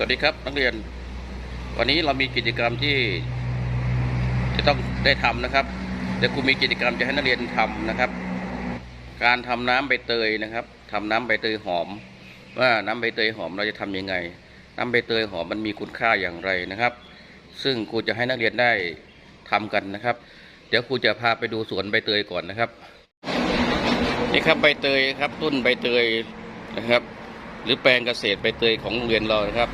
สวัสดีครับนักเรียน วันนี้เรามีกิจกรรมที่จะต้องได้ทำนะครับเดี๋ยวครูมีกิจกรรมจะให้นักเรียนทำนะครับ การทำน้ำใบเตยนะครับทำน้ำใบเตยหอม ว่าน้ำใบเตยหอมเราจะทำยังไง น้ำใบเตยหอมมันมีคุณค่าอย่างไรนะครับ ซึ่งครูจะให้นักเรียนได้ทำกันนะครับ เดี๋ยวครูจะพาไปดูสวนใบเตยก่อนนะครับ นี่ครับใบเตยครับต้นใบเตยนะครับ หรือแปลงเกษตรใบเตยของโรงเรียนเรานะครับ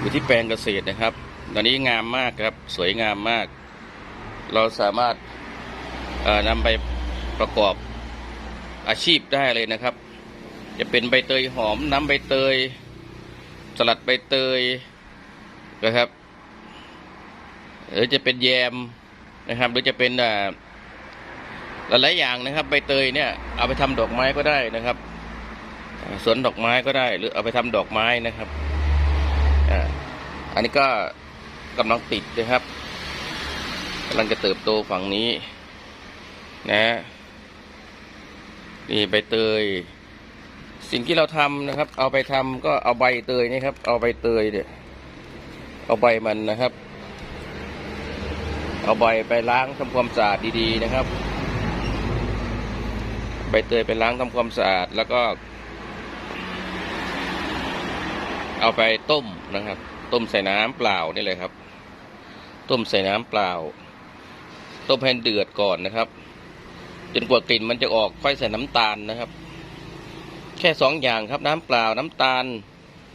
อยู่ที่แปลงเกษตรนะครับ ตอนนี้งามมากครับ สวยงามมาก เราสามารถนำไปประกอบอาชีพได้เลยนะครับ จะเป็นใบเตยหอมน้ำใบเตย สลัดใบเตยนะครับหรือจะเป็นแยมนะครับ หรือจะเป็นอ่าหลายๆอย่างนะครับ ใบเตยเนี่ยเอาไปทำดอกไม้ก็ได้นะครับสวนดอกไม้ก็ได้ หรือเอาไปทำดอกไม้นะครับ อันนี้ก็กำลังติดนะครับกำลังจะเติบโตฝั่งนี้ นะนี่ใบเตย สิ่งที่เราทำนะครับ เอาไปทำก็เอาใบเตยนี่ครับ เอาใบเตยเนี่ยเอาใบมันนะครับ เอาใบไปล้างทำความสะอาดดีๆนะครับ ใบเตยไปล้างทำความสะอาดแล้วก็ เอาไปต้มนะครับ ต้มใส่น้ำเปล่านี่เลยครับ ต้มใส่น้ำเปล่า ต้มให้เดือดก่อนนะครับ จนกว่ากลิ่นมันจะออกค่อยใส่น้ำตาลนะครับ แค่สองอย่างครับ น้ำเปล่าน้ำตาล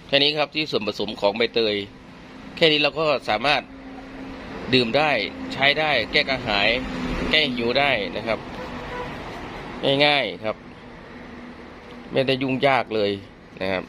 แค่นี้ครับที่ส่วนผสมของใบเตย แค่นี้เราก็สามารถดื่มได้ใช้ได้ แก้กระหาย แก้หิวได้นะครับ ง่ายๆครับ ไม่ได้ยุ่งยากเลยนะครับ